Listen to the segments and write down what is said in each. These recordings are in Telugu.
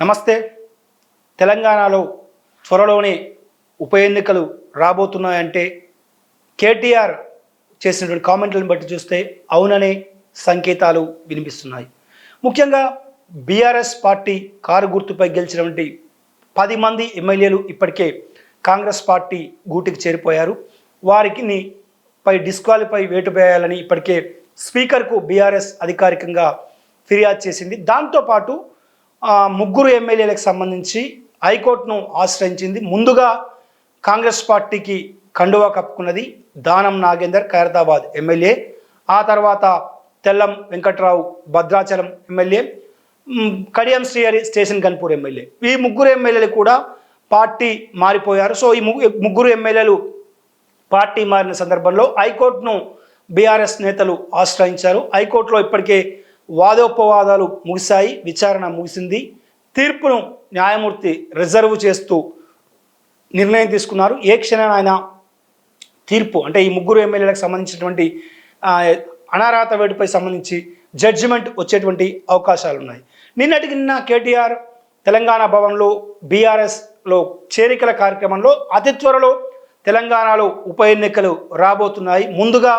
నమస్తే. తెలంగాణలో త్వరలోనే ఉప ఎన్నికలు రాబోతున్నాయంటే కేటీఆర్ చేసినటువంటి కామెంట్లను బట్టి చూస్తే అవుననే సంకేతాలు వినిపిస్తున్నాయి. ముఖ్యంగా బీఆర్ఎస్ పార్టీ కారు గుర్తుపై గెలిచినటువంటి పది మంది ఎమ్మెల్యేలు ఇప్పటికే కాంగ్రెస్ పార్టీ గూటికి చేరిపోయారు. వారికి పై డిస్క్వాలిఫై వేటు వేయాలని ఇప్పటికే స్పీకర్కు బీఆర్ఎస్ అధికారికంగా ఫిర్యాదు చేసింది. దాంతోపాటు ముగ్గురు ఎమ్మెల్యేలకు సంబంధించి హైకోర్టును ఆశ్రయించింది. ముందుగా కాంగ్రెస్ పార్టీకి కండువా కప్పుకున్నది దానం నాగేందర్ ఖైరతాబాద్ ఎమ్మెల్యే. ఆ తర్వాత Tellam Venkatrao Bhadrachalam MLA. Kadiyam Srihari station Ghanpur MLA. ఈ ముగ్గురు ఎమ్మెల్యేలు కూడా పార్టీ మారిపోయారు. సో ఈ ముగ్గు- ముగ్గురు ఎమ్మెల్యేలు పార్టీ మారిన సందర్భంలో హైకోర్టును బీఆర్ఎస్ నేతలు ఆశ్రయించారు. హైకోర్టులో ఇప్పటికే వాదోపవాదాలు ముగిశాయి విచారణ ముగిసింది. తీర్పును న్యాయమూర్తి రిజర్వ్ చేస్తూ నిర్ణయం తీసుకున్నారు. ఏ క్షణం ఆయన తీర్పు అంటే ఈ ముగ్గురు ఎమ్మెల్యేలకు సంబంధించినటువంటి అనారాత వేటుపై సంబంధించి జడ్జిమెంట్ వచ్చేటువంటి అవకాశాలు ఉన్నాయి నిన్నటికి నిన్న కేటీఆర్ తెలంగాణ భవన్లో బీఆర్ఎస్లో చేరికల కార్యక్రమంలో అతి త్వరలో తెలంగాణలో ఉప ఎన్నికలు రాబోతున్నాయి. ముందుగా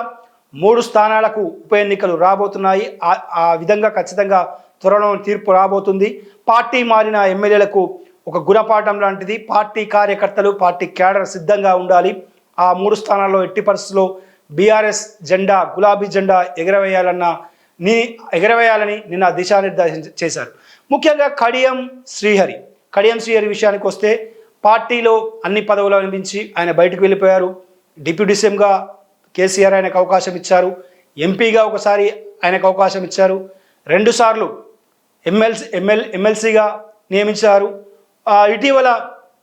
మూడు స్థానాలకు ఉప ఎన్నికలు రాబోతున్నాయి. ఆ- ఆ విధంగా ఖచ్చితంగా త్వరలో తీర్పు రాబోతుంది. పార్టీ మారిన ఎమ్మెల్యేలకు ఒక గుణపాఠం లాంటిది. పార్టీ కార్యకర్తలు పార్టీ క్యాడర్ సిద్ధంగా ఉండాలి. ఆ మూడు స్థానాల్లో ఎట్టి పరిస్థితుల్లో బీఆర్ఎస్ జెండా గులాబీ జెండా ఎగరవేయాలన్న నీ ఎగరవేయాలని నిన్న దిశానిర్దేశం చేశారు. ముఖ్యంగా కడియం శ్రీహరి. కడియం శ్రీహరి విషయానికి వస్తే పార్టీలో అన్ని పదవులు అనిపించి ఆయన బయటకు వెళ్ళిపోయారు. డిప్యూటీ సీఎంగా కేసీఆర్ ఆయనకు అవకాశం ఇచ్చారు. ఎంపీగా ఒకసారి ఆయనకు అవకాశం ఇచ్చారు. రెండుసార్లు ఎమ్మెల్సీ ఎమ్మెల్ ఎమ్మెల్సీగా నియమించారు. ఇటీవల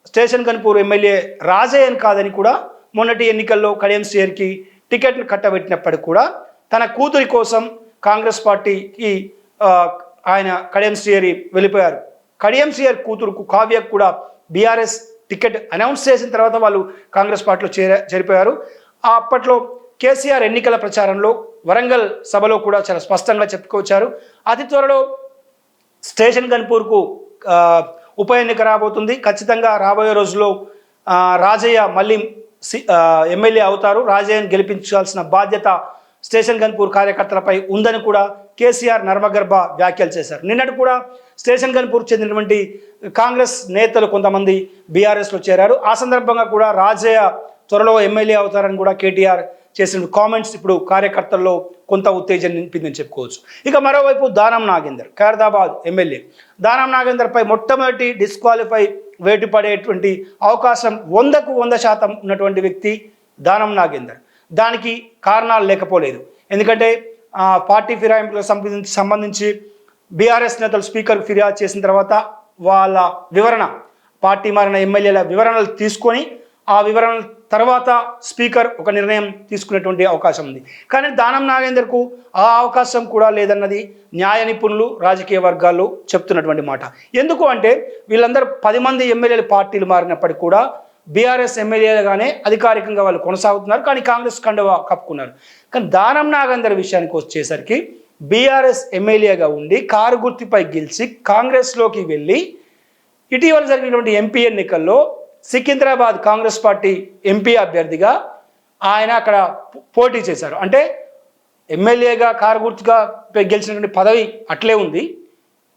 స్టేషన్ కన్పూర్ ఎమ్మెల్యే రాజయ్యన్ కాదని కూడా మొన్నటి ఎన్నికల్లో కడియం శ్రీయర్కి టికెట్ను కట్టబెట్టినప్పటికీ కూడా తన కూతురి కోసం కాంగ్రెస్ పార్టీకి ఆయన కడియం శ్రీయరి వెళ్ళిపోయారు. కడియం శ్రీయర్ కూతురుకు కావ్యకు కూడా బీఆర్ఎస్ టికెట్ అనౌన్స్ చేసిన తర్వాత వాళ్ళు కాంగ్రెస్ పార్టీలో చేర చేరిపోయారు. అప్పట్లో కేసీఆర్ ఎన్నికల ప్రచారంలో వరంగల్ సభలో కూడా చాలా స్పష్టంగా చెప్పుకొచ్చారు. అతి త్వరలో స్టేషన్ గన్పూర్కు ఉప ఎన్నిక రాబోతుంది. ఖచ్చితంగా రాబోయే రోజుల్లో రాజయ్య మళ్ళీ సి ఎమ్మెల్యే అవుతారు. రాజయ్యను గెలిపించాల్సిన బాధ్యత స్టేషన్ గన్పూర్ కార్యకర్తలపై ఉందని కూడా కేసీఆర్ నర్మగర్భ వ్యాఖ్యలు చేశారు. నిన్నటి కూడా స్టేషన్ గన్పూర్ చెందినటువంటి కాంగ్రెస్ నేతలు కొంతమంది బీఆర్ఎస్లో చేరారు. ఆ సందర్భంగా కూడా రాజయ్య త్వరలో ఎమ్మెల్యే అవుతారని కూడా కేటీఆర్ చేసిన కామెంట్స్ ఇప్పుడు కార్యకర్తల్లో కొంత ఉత్తేజం నింపిందని చెప్పుకోవచ్చు. ఇక మరోవైపు దానం నాగేందర్ ఖైరదాబాద్ ఎమ్మెల్యే. దానం నాగేందర్పై మొట్టమొదటి డిస్క్వాలిఫై వేటు పడేటువంటి అవకాశం వందకు వంద శాతం ఉన్నటువంటి వ్యక్తి దానం నాగేందర్. దానికి కారణాలు లేకపోలేదు. ఎందుకంటే పార్టీ ఫిరాయింపులకు సంబంధించి సంబంధించి బీఆర్ఎస్ నేతలు స్పీకర్కు ఫిర్యాదు చేసిన తర్వాత వాళ్ళ వివరణ పార్టీ మారిన ఎమ్మెల్యేల వివరణలు తీసుకొని ఆ వివరణ తర్వాత స్పీకర్ ఒక నిర్ణయం తీసుకునేటువంటి అవకాశం ఉంది. కానీ దానం నాగేందర్కు ఆ అవకాశం కూడా లేదన్నది న్యాయ నిపుణులు రాజకీయ వర్గాల్లో చెప్తున్నటువంటి మాట. ఎందుకు అంటే వీళ్ళందరూ పది మంది ఎమ్మెల్యేలు పార్టీలు మారినప్పటికీ కూడా బీఆర్ఎస్ ఎమ్మెల్యేలుగానే అధికారికంగా వాళ్ళు కొనసాగుతున్నారు. కానీ కాంగ్రెస్ కండవ కప్పుకున్నారు. కానీ దానం నాగేందర్ విషయానికి వచ్చేసరికి బీఆర్ఎస్ ఎమ్మెల్యేగా ఉండి కారు గుర్తుపై గెలిచి కాంగ్రెస్లోకి వెళ్ళి ఇటీవల జరిగినటువంటి ఎంపీ ఎన్నికల్లో సికింద్రాబాద్ కాంగ్రెస్ పార్టీ ఎంపీ అభ్యర్థిగా ఆయన అక్కడ పోటీ చేశారు. అంటే ఎమ్మెల్యేగా కారగుర్తుగా గెలిచినటువంటి పదవి అట్లే ఉంది.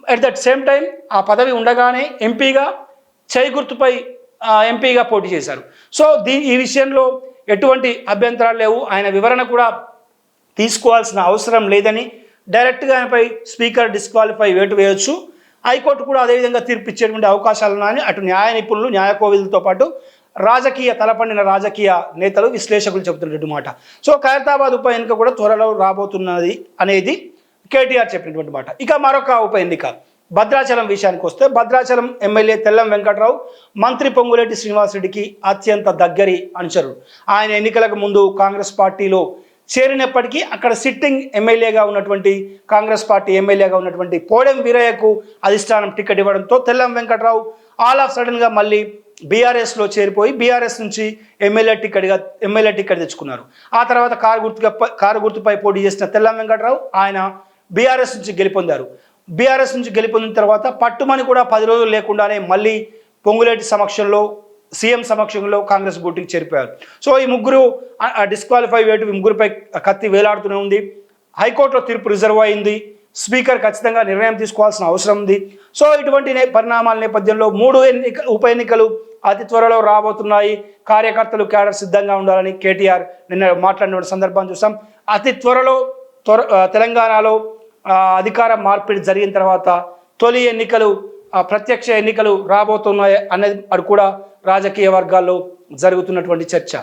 అట్ దట్ సేమ్ టైం ఆ పదవి ఉండగానే ఎంపీగా చేయి గుర్తుపై ఎంపీగా పోటీ చేశారు. సో దీ ఈ విషయంలో ఎటువంటి అభ్యంతరాలు లేవు. ఆయన వివరణ కూడా తీసుకోవాల్సిన అవసరం లేదని డైరెక్ట్గా ఆయనపై స్పీకర్ డిస్క్వాలిఫై వేటు వేయొచ్చు. హైకోర్టు కూడా అదేవిధంగా తీర్పు ఇచ్చేటువంటి అవకాశాలు ఉన్నాయని అటు న్యాయ నిపుణులు న్యాయ కోవిదులతో పాటు రాజకీయ తలపండిన రాజకీయ నేతలు విశ్లేషకులు చెబుతున్నటువంటి మాట. సో ఖైరతాబాద్ ఉప ఎన్నిక కూడా త్వరలో రాబోతున్నది అనేది కేటీఆర్ చెప్పినటువంటి మాట. ఇక మరొక ఉప ఎన్నిక భద్రాచలం విషయానికి వస్తే భద్రాచలం ఎమ్మెల్యే తెల్లం వెంకట్రావు మంత్రి పొంగులేటి శ్రీనివాసరెడ్డికి అత్యంత దగ్గరి అనుచరుడు. ఆయన ఎన్నికలకు ముందు కాంగ్రెస్ పార్టీలో చేరినప్పటికీ అక్కడ సిట్టింగ్ ఎమ్మెల్యేగా ఉన్నటువంటి కాంగ్రెస్ పార్టీ ఎమ్మెల్యేగా ఉన్నటువంటి పోడెం వీరయ్యకు అధిష్టానం టికెట్ ఇవ్వడంతో తెల్లం వెంకట్రావు ఆల్ ఆఫ్ సడన్గా మళ్ళీ బీఆర్ఎస్లో చేరిపోయి బీఆర్ఎస్ నుంచి ఎమ్మెల్యే టికెట్గా ఎమ్మెల్యే టికెట్ తెచ్చుకున్నారు. ఆ తర్వాత కారు గుర్తుగా కారు గుర్తుపై పోటీ చేసిన తెల్లం వెంకట్రావు ఆయన బీఆర్ఎస్ నుంచి గెలుపొందారు. బీఆర్ఎస్ నుంచి గెలుపొందిన తర్వాత పట్టుమని కూడా పది రోజులు లేకుండానే మళ్ళీ పొంగులేటి సమక్షంలో సీఎం సమక్షంలో కాంగ్రెస్ గూటికి చేరిపోయారు. సో ఈ ముగ్గురు డిస్క్వాలిఫై వేటు ముగ్గురుపై కత్తి వేలాడుతూనే ఉంది. హైకోర్టులో తీర్పు రిజర్వ్ అయింది. స్పీకర్ ఖచ్చితంగా నిర్ణయం తీసుకోవాల్సిన అవసరం ఉంది. సో ఇటువంటి పరిణామాల నేపథ్యంలో మూడు ఎన్నిక ఉప ఎన్నికలు అతి త్వరలో రాబోతున్నాయి. కార్యకర్తలు క్యాడర్ సిద్ధంగా ఉండాలని కేటీఆర్ నిన్న మాట్లాడిన సందర్భం చూసాం. అతి త్వరలో త్వర తెలంగాణలో అధికార మార్పిడి జరిగిన తర్వాత తొలి ఎన్నికలు ఆ, ప్రత్యక్ష ఎన్నికలు రాబోతున్నాయి అనేది అది కూడా రాజకీయ వర్గాల్లో జరుగుతున్నటువంటి చర్చ.